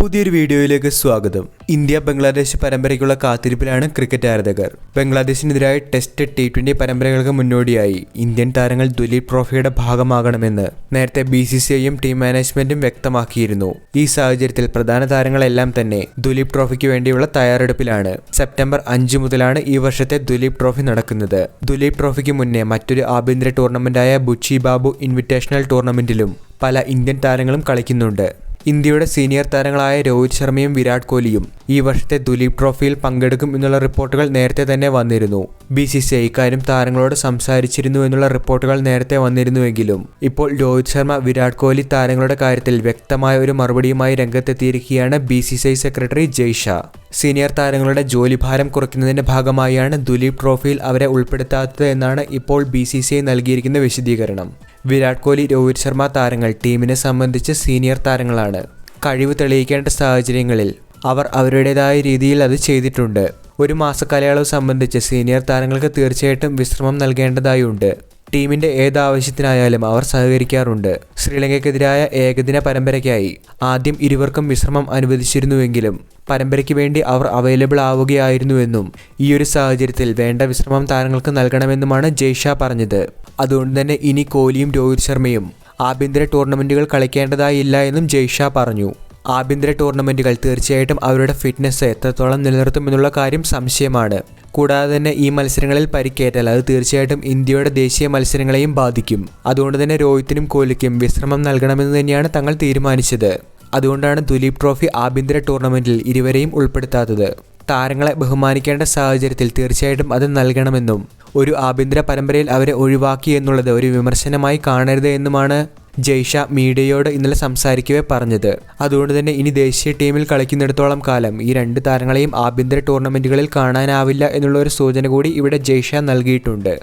പുതിയൊരു വീഡിയോയിലേക്ക് സ്വാഗതം. ഇന്ത്യ ബംഗ്ലാദേശ് പരമ്പരയ്ക്കുള്ള കാത്തിരിപ്പിലാണ് ക്രിക്കറ്റ് ആരാധകർ. ബംഗ്ലാദേശിനെതിരായ ടെസ്റ്റ് ടി ട്വന്റി പരമ്പരകൾക്ക് മുന്നോടിയായി ഇന്ത്യൻ താരങ്ങൾ ദുലീപ് ട്രോഫിയുടെ ഭാഗമാകണമെന്ന് നേരത്തെ ബി സി സി ഐയും ടീം മാനേജ്മെന്റും വ്യക്തമാക്കിയിരുന്നു. ഈ സാഹചര്യത്തിൽ പ്രധാന താരങ്ങളെല്ലാം തന്നെ ദുലീപ് ട്രോഫിക്ക് വേണ്ടിയുള്ള തയ്യാറെടുപ്പിലാണ്. സെപ്റ്റംബർ അഞ്ച് മുതലാണ് ഈ വർഷത്തെ ദുലീപ് ട്രോഫി നടക്കുന്നത്. ദുലീപ് ട്രോഫിക്ക് മുന്നേ മറ്റൊരു ആഭ്യന്തര ടൂർണമെന്റായ ബുച്ചി ബാബു ഇൻവിറ്റേഷണൽ ടൂർണമെന്റിലും പല ഇന്ത്യൻ താരങ്ങളും കളിക്കുന്നുണ്ട്. ഇന്ത്യയുടെ സീനിയർ താരങ്ങളായ രോഹിത് ശർമ്മയും വിരാട് കോഹ്ലിയും ഈ വർഷത്തെ ദുലീപ് ട്രോഫിയിൽ പങ്കെടുക്കും എന്നുള്ള റിപ്പോർട്ടുകൾ നേരത്തെ തന്നെ വന്നിരുന്നു. ബി സി സി ഇക്കാര്യം താരങ്ങളോട് സംസാരിച്ചിരുന്നു എന്നുള്ള റിപ്പോർട്ടുകൾ നേരത്തെ വന്നിരുന്നുവെങ്കിലും ഇപ്പോൾ രോഹിത് ശർമ്മ വിരാട് കോഹ്ലി താരങ്ങളുടെ കാര്യത്തിൽ വ്യക്തമായ ഒരു മറുപടിയുമായി രംഗത്തെത്തിയിരിക്കുകയാണ് B C C secretary Jay Shah. Senior താരങ്ങളുടെ ജോലിഭാരം കുറയ്ക്കുന്നതിന്റെ ഭാഗമായാണ് ദുലീപ് ട്രോഫിയിൽ അവരെ ഉൾപ്പെടുത്താത്തത് എന്നാണ് ഇപ്പോൾ ബി സി സി നൽകിയിരിക്കുന്ന വിശദീകരണം. വിരാട് കോഹ്ലി രോഹിത് ശർമ്മ താരങ്ങൾ ടീമിനെ സംബന്ധിച്ച് സീനിയർ താരങ്ങളാണ്. കഴിവ് തെളിയിക്കേണ്ട സാഹചര്യങ്ങളിൽ അവർ അവരുടേതായ രീതിയിൽ അത് ചെയ്തിട്ടുണ്ട്. ഒരു മാസക്കാലയളവ് സംബന്ധിച്ച് സീനിയർ താരങ്ങൾക്ക് തീർച്ചയായിട്ടും വിശ്രമം നൽകേണ്ടതായുണ്ട്. ടീമിന്റെ ഏതാവശ്യത്തിനായാലും അവർ സഹകരിക്കാറുണ്ട്. ശ്രീലങ്കയ്ക്കെതിരായ ഏകദിന പരമ്പരയ്ക്കായി ആദ്യം ഇരുവർക്കും വിശ്രമം അനുവദിച്ചിരുന്നുവെങ്കിലും പരമ്പരയ്ക്ക് വേണ്ടി അവർ അവൈലബിൾ ആവുകയായിരുന്നുവെന്നും ഈയൊരു സാഹചര്യത്തിൽ വേണ്ട വിശ്രമം താരങ്ങൾക്ക് നൽകണമെന്നുമാണ് ജയ്ഷ പറഞ്ഞത്. അതുകൊണ്ട് തന്നെ ഇനി കോഹ്ലിയും രോഹിത് ശർമ്മയും ആഭ്യന്തര ടൂർണമെന്റുകൾ കളിക്കേണ്ടതായില്ല എന്നും ജയ്ഷാ പറഞ്ഞു. ആഭ്യന്തര ടൂർണമെന്റുകൾ തീർച്ചയായിട്ടും അവരുടെ ഫിറ്റ്നസ് എത്രത്തോളം നിലനിർത്തുമെന്നുള്ള കാര്യം സംശയമാണ്. കൂടാതെ തന്നെ ഈ മത്സരങ്ങളിൽ പരിക്കേറ്റാൽ അത് തീർച്ചയായിട്ടും ഇന്ത്യയുടെ ദേശീയ മത്സരങ്ങളെയും ബാധിക്കും. അതുകൊണ്ട് തന്നെ രോഹിത്തിനും കോഹ്ലിക്കും വിശ്രമം നൽകണമെന്ന് തന്നെയാണ് തങ്ങൾ തീരുമാനിച്ചത്. അതുകൊണ്ടാണ് ദുലീപ് ട്രോഫി ആഭ്യന്തര ടൂർണമെന്റിൽ ഇരുവരെയും ഉൾപ്പെടുത്താത്തത്. താരങ്ങളെ ബഹുമാനിക്കേണ്ട സാഹചര്യത്തിൽ തീർച്ചയായിട്ടും അത് നൽകണമെന്നും ഒരു ആഭ്യന്തര പരമ്പരയിൽ അവരെ ഒഴിവാക്കി എന്നുള്ളത് ഒരു വിമർശനമായി കാണരുത് എന്നുമാണ് ജയ്ഷ മീഡിയയോട് ഇന്നലെ സംസാരിക്കവേ പറഞ്ഞത്. അതുകൊണ്ട് തന്നെ ഇനി ദേശീയ ടീമിൽ കളിക്കുന്നിടത്തോളം കാലം ഈ രണ്ട് താരങ്ങളെയും ആഭ്യന്തര ടൂർണമെന്റുകളിൽ കാണാനാവില്ല എന്നുള്ള ഒരു സൂചന കൂടി ഇവിടെ ജയ്ഷ നൽകിയിട്ടുണ്ട്.